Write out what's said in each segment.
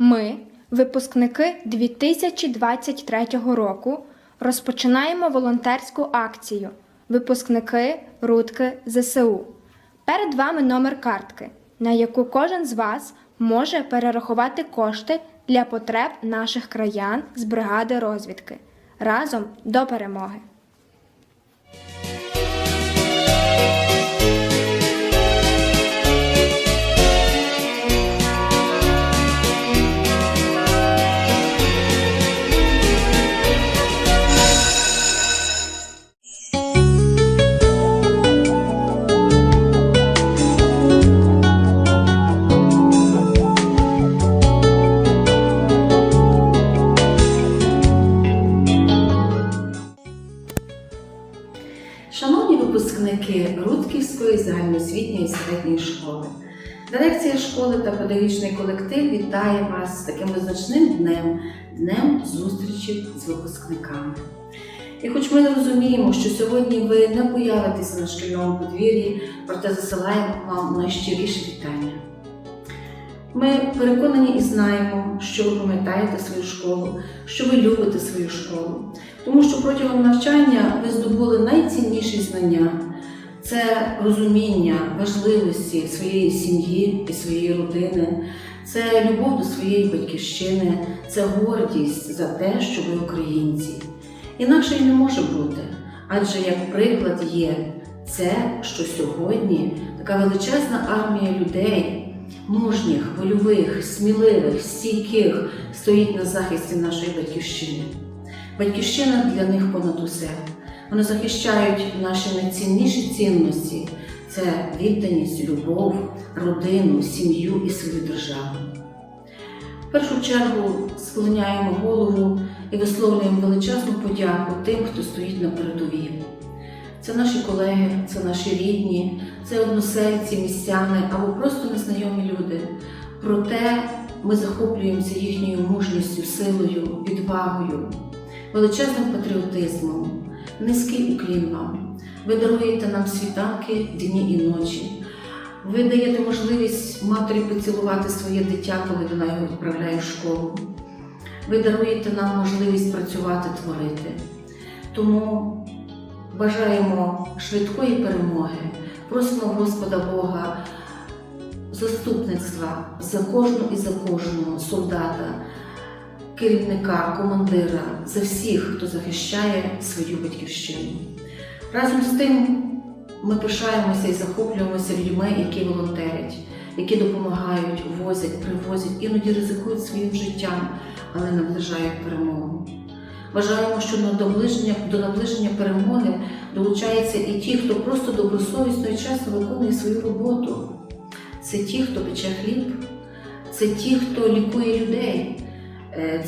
Ми, випускники 2023 року, розпочинаємо волонтерську акцію Випускники Рудки ЗСУ. Перед вами номер картки, на яку кожен з вас може перерахувати кошти для потреб наших краян з бригади розвідки. Разом до перемоги! Педагогічний колектив вітає вас з таким визначним днем, днем зустрічі з випускниками. І хоч ми розуміємо, що сьогодні ви не появитеся на шкільному подвір'ї, проте засилаємо вам найщиріше вітання. Ми переконані і знаємо, що ви пам'ятаєте свою школу, що ви любите свою школу, тому що протягом навчання ви здобули найцінніші знання це розуміння важливості своєї сім'ї і своєї родини, це любов до своєї батьківщини, це гордість за те, що ви українці. Інакше й не може бути, адже як приклад є це, що сьогодні така величезна армія людей мужніх, вольових, сміливих, стійких стоїть на захисті нашої батьківщини. Батьківщина для них понад усе. Вони захищають наші найцінніші цінності це відданість, любов, родину, сім'ю і свою державу. В першу чергу склоняємо голову і висловлюємо величезну подяку тим, хто стоїть на передовій. Це наші колеги, це наші рідні, це односельці, містяни або просто незнайомі люди. Проте ми захоплюємося їхньою мужністю, силою, відвагою, величезним патріотизмом, низький уклін вам. Ви даруєте нам світанки, дні і ночі. Ви даєте можливість матері поцілувати своє дитя, коли вона його відправляє в школу. Ви даруєте нам можливість працювати, творити. Тому бажаємо швидкої перемоги, просимо Господа Бога заступництва за кожну і за кожного солдата, керівника, командира, за всіх, хто захищає свою батьківщину. Разом з тим ми пишаємося і захоплюємося людьми, які волонтерять, які допомагають, возять, привозять, іноді ризикують своїм життям, але наближають перемогу. Вважаємо, що до наближення, перемоги долучаються і ті, хто просто добросовісно і чесно виконує свою роботу. Це ті, хто пече хліб, це ті, хто лікує людей,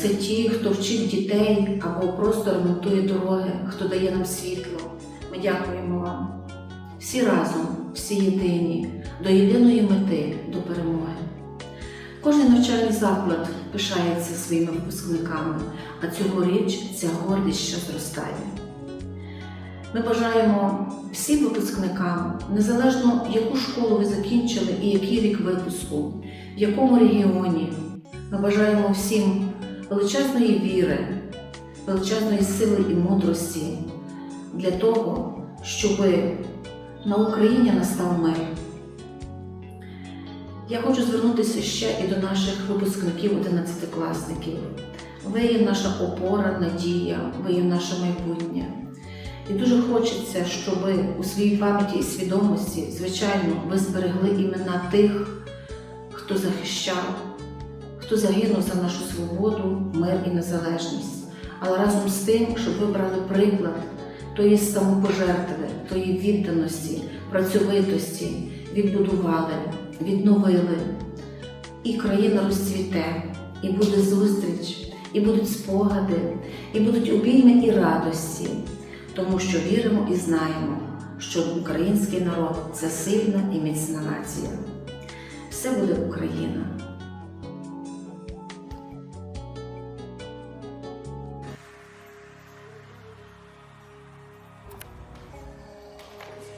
це ті, хто вчить дітей або просто ремонтує дороги, хто дає нам світло. Ми дякуємо вам. Всі разом, всі єдині, до єдиної мети, до перемоги. Кожен навчальний заклад пишається своїми випускниками, а цьогоріч ця гордість ще зростає. Ми бажаємо всім випускникам, незалежно яку школу ви закінчили і який рік випуску, в якому регіоні, ми бажаємо всім величезної віри, величезної сили і мудрості для того, щоб на Україні настав мир. Я хочу звернутися ще і до наших випускників, 11-класників. Ви є наша опора, надія, ви є наше майбутнє. І дуже хочеться, щоб у своїй пам'яті і свідомості, звичайно, ви зберегли імена тих, хто захищав, хто загинув за нашу свободу, мир і незалежність. Але разом з тим, щоб ви брали приклад тої самопожертви, тої відданості, працьовитості, відбудували, відновили. І країна розцвіте, і буде зустріч, і будуть спогади, і будуть обійми і радості, тому що віримо і знаємо, що український народ це сильна і міцна нація. Все буде Україна.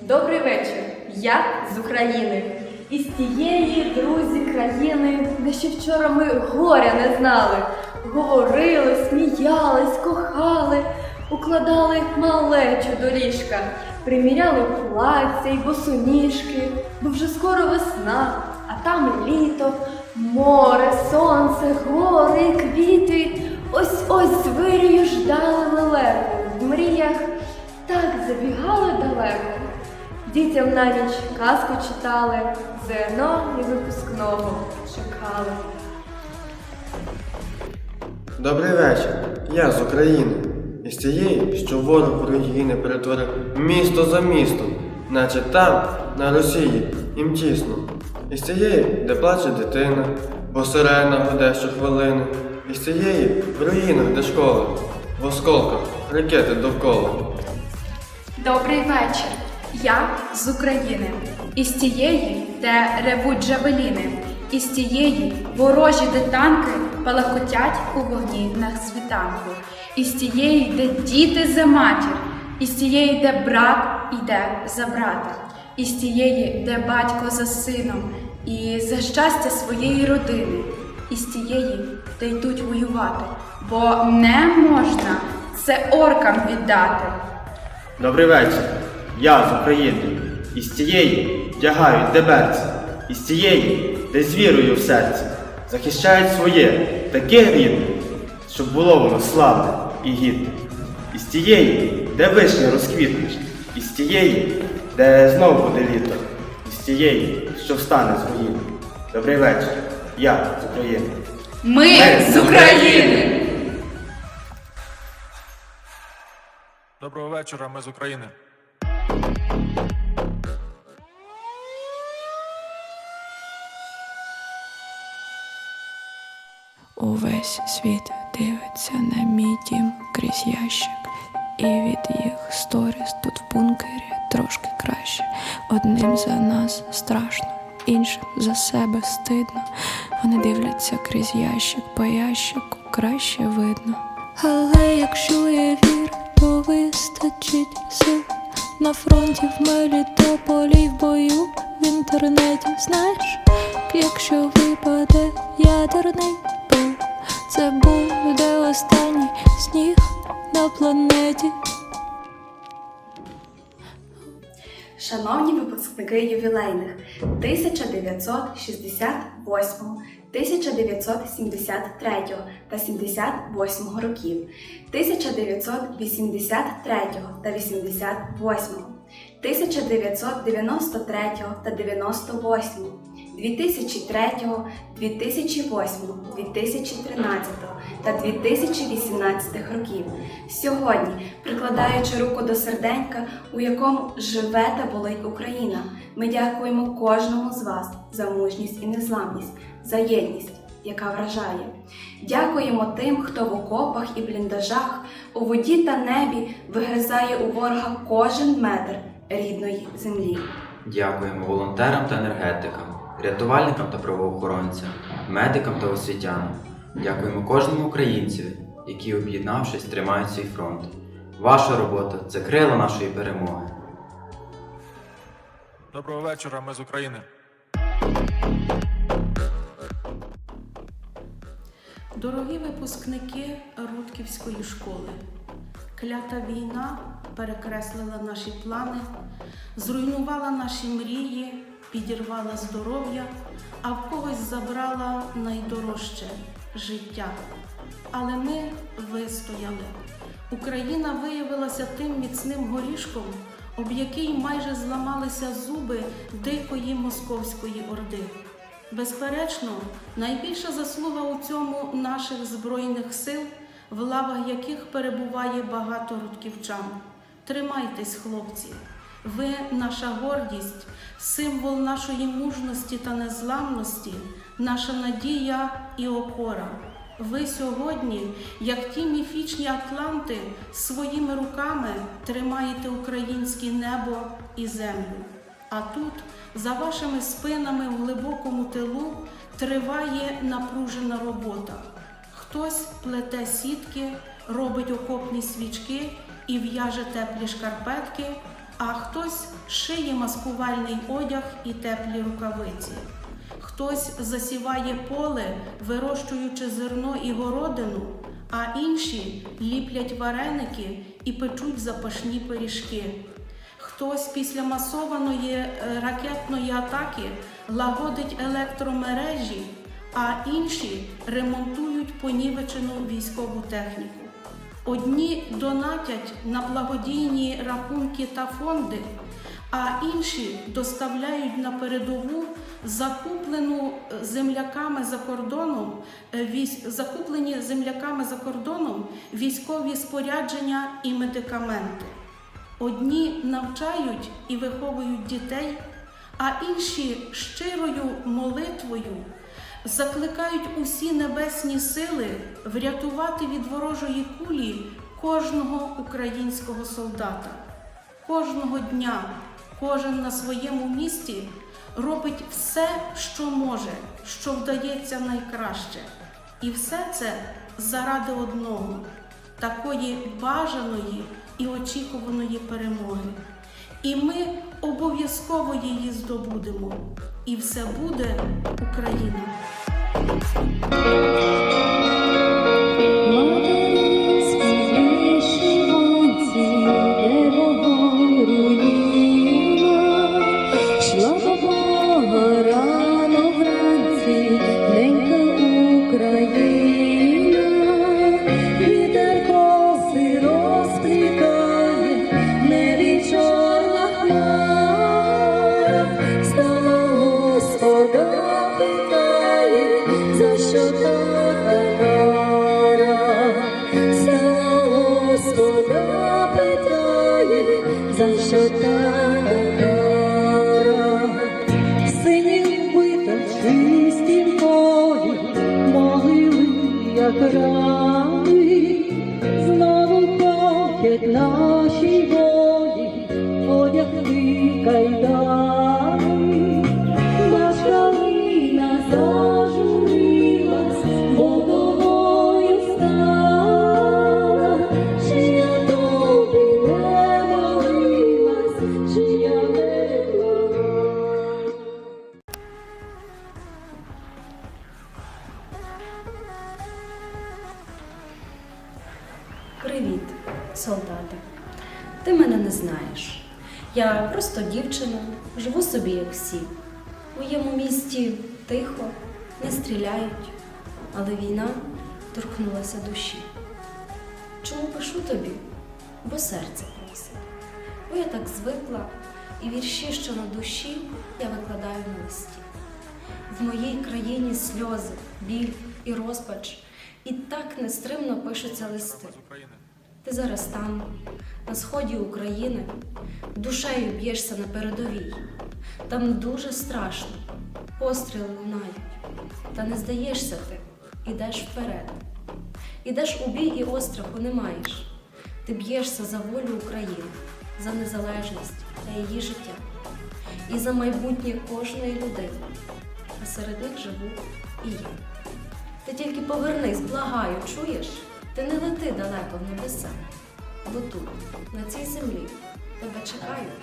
Добрий вечір. Я з України. із тієї, друзі, країни, де ще вчора ми горя не знали. Говорили, сміялись, кохали, укладали малечу до ліжка, приміряли плаття й босоніжки, бо вже скоро весна, а там і літо, море, сонце, гори, і квіти. Ось ось з вирію ждали лелеку. В мріях так забігали далеко. Дітям на ніч казку читали, ЗНО і випускного чекали. Добрий вечір. Я з України. Із тієї, що ворог в руїни перетворив місто за містом, наче там, на Росії, їм тісно. Із тієї, де плаче дитина, бо сирена гуде щохвилини. Із тієї, в руїнах, де школа, в осколках, ракети довкола. Добрий вечір. Я з України. Із тієї, де ревуть джавеліни, із тієї ворожі, де танки палахотять у вогні на світанку, із тієї, де діти за матір, із тієї, де брат іде за брата, із тієї, де батько за сином, і за щастя своєї родини, із тієї, де йдуть воювати, бо не можна це оркам віддати. Добрий вечір. Я з України. Із тієї вдягають деберці, із тієї, де з вірою в серці, захищають своє, таке рідне, щоб було воно славне і гідне. Із тієї, де вишня розквітне, із тієї, де знов буде літо, із тієї, що встане з руїни. Добрий вечір. Я з України. Ми з України! Доброго вечора, ми з України. Увесь світ дивиться на мій дім крізь ящик, і від їх сторіс тут в бункері трошки краще. Одним за нас страшно, іншим за себе стидно. Вони дивляться крізь ящик, по ящику краще видно. Але якщо є вір, то вистачить сил на фронті в Мелітополі в бою в інтернеті. Знаєш, якщо випаде ядерний це буде останній сніг на планеті. Шановні випускники ювілейних 1968, 1973 та 78 років, 1983 та 88, 1993 та 98, 2003, 2008, 2013 та 2018 років. Сьогодні, прикладаючи руку до серденька, у якому живе та болить Україна, ми дякуємо кожному з вас за мужність і незламність, за єдність, яка вражає. Дякуємо тим, хто в окопах і бліндажах, у воді та небі вигризає у ворога кожен метр рідної землі. Дякуємо волонтерам та енергетикам, рятувальникам та правоохоронцям, медикам та освітянам. Дякуємо кожному українцеві, які, об'єднавшись, тримають свій фронт. Ваша робота це крила нашої перемоги. Доброго вечора, ми з України. Дорогі випускники Рудківської школи, клята війна перекреслила наші плани, зруйнувала наші мрії, підірвала здоров'я, а в когось забрала найдорожче життя. Але ми вистояли. Україна виявилася тим міцним горішком, об який майже зламалися зуби дикої московської орди. Безперечно, найбільша заслуга у цьому наших збройних сил, в лавах яких перебуває багато рудківчан. Тримайтесь, хлопці! Ви наша гордість, символ нашої мужності та незламності, наша надія і опора. Ви сьогодні, як ті міфічні атланти, своїми руками тримаєте українське небо і землю. А тут, за вашими спинами в глибокому тилу, триває напружена робота. Хтось плете сітки, робить окопні свічки і в'яже теплі шкарпетки, а хтось шиє маскувальний одяг і теплі рукавиці. Хтось засіває поле, вирощуючи зерно і городину, а інші ліплять вареники і печуть запашні пиріжки. Хтось після масованої е, ракетної атаки лагодить електромережі, а інші ремонтують понівечену військову техніку. Одні донатять на благодійні рахунки та фонди, а інші доставляють на передову закуплену земляками за кордоном закуплені земляками за кордоном військові спорядження і медикаменти. Одні навчають і виховують дітей, а інші щирою молитвою закликають усі небесні сили врятувати від ворожої кулі кожного українського солдата. Кожного дня кожен на своєму місці робить все, що може, що вдається найкраще. І все це заради одного такої бажаної і очікуваної перемоги. І ми обов'язково її здобудемо. І все буде Україна. Солдати. Ти мене не знаєш. Я просто дівчина, живу собі, як всі. У моєму місті тихо, не стріляють, але війна торкнулася душі. Чому пишу тобі? Бо серце просить. Бо я так звикла, і вірші, що на душі, я викладаю на листі. В моїй країні сльози, біль і розпач, і так нестримно пишуться листи. Ти зараз там, на сході України, душею б'єшся на передовій. Там дуже страшно, постріли лунають. Та не здаєшся ти, ідеш вперед. Ідеш у бій і остраху не маєш. Ти б'єшся за волю України, за незалежність та її життя і за майбутнє кожної людини. А серед них живу і я. Ти тільки повернись, благаю, чуєш? Ти не лети далеко в небеса, бо тут, на цій землі, тебе чекають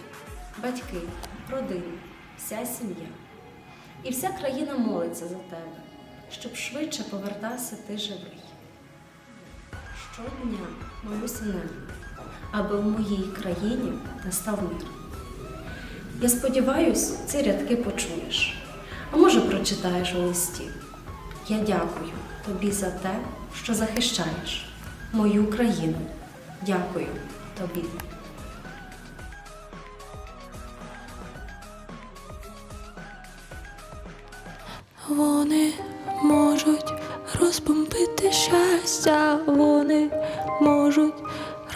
батьки, родини, вся сім'я. І вся країна молиться за тебе, щоб швидше повертався ти живий. Щодня молюся небо, аби в моїй країні настав мир. Я сподіваюсь, ці рядки почуєш, а може прочитаєш у листі. Я дякую тобі за те, що захищаєш мою країну. Дякую тобі. Вони можуть розбомбити щастя, вони можуть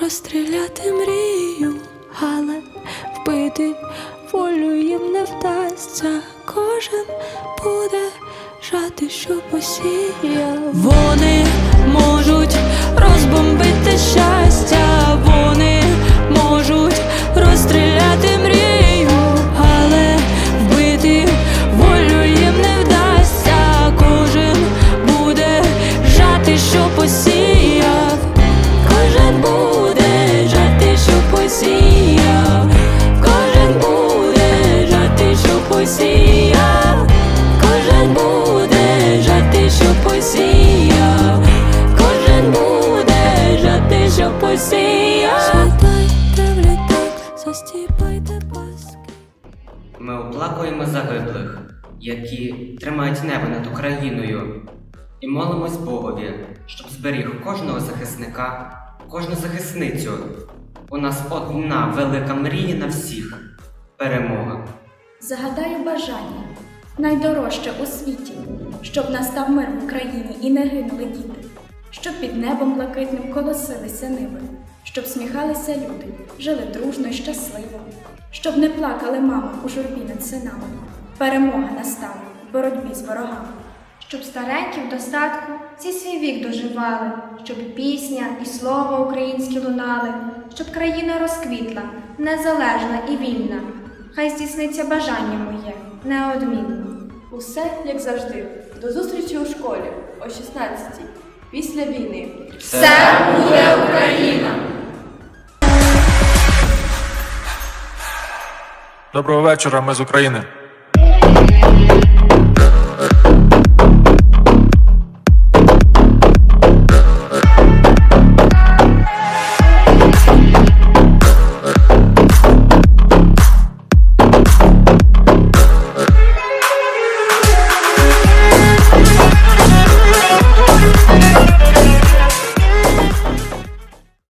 розстріляти мрію, але вбити волю їм не вдасться. Кожен буде жати, що посіяв. Вони можуть розбомбити над Україною, і молимось Богові, щоб зберіг кожного захисника, кожну захисницю. У нас одна велика мрія на всіх перемога. Загадаю бажання, найдорожче у світі, щоб настав мир в Україні і не гинули діти, щоб під небом блакитним колосилися ниви, щоб сміхалися люди, жили дружно й щасливо, щоб не плакали мами у журбі над синами. Перемога настала в боротьбі з ворогами. Щоб старенькі в достатку всі свій вік доживали, щоб пісня і слово українські лунали, щоб країна розквітла, незалежна і вільна. Хай здійсниться бажання моє неодмінно. Усе як завжди. До зустрічі у школі о 16-й, після війни. Все буде Україна! Доброго вечора, ми з України.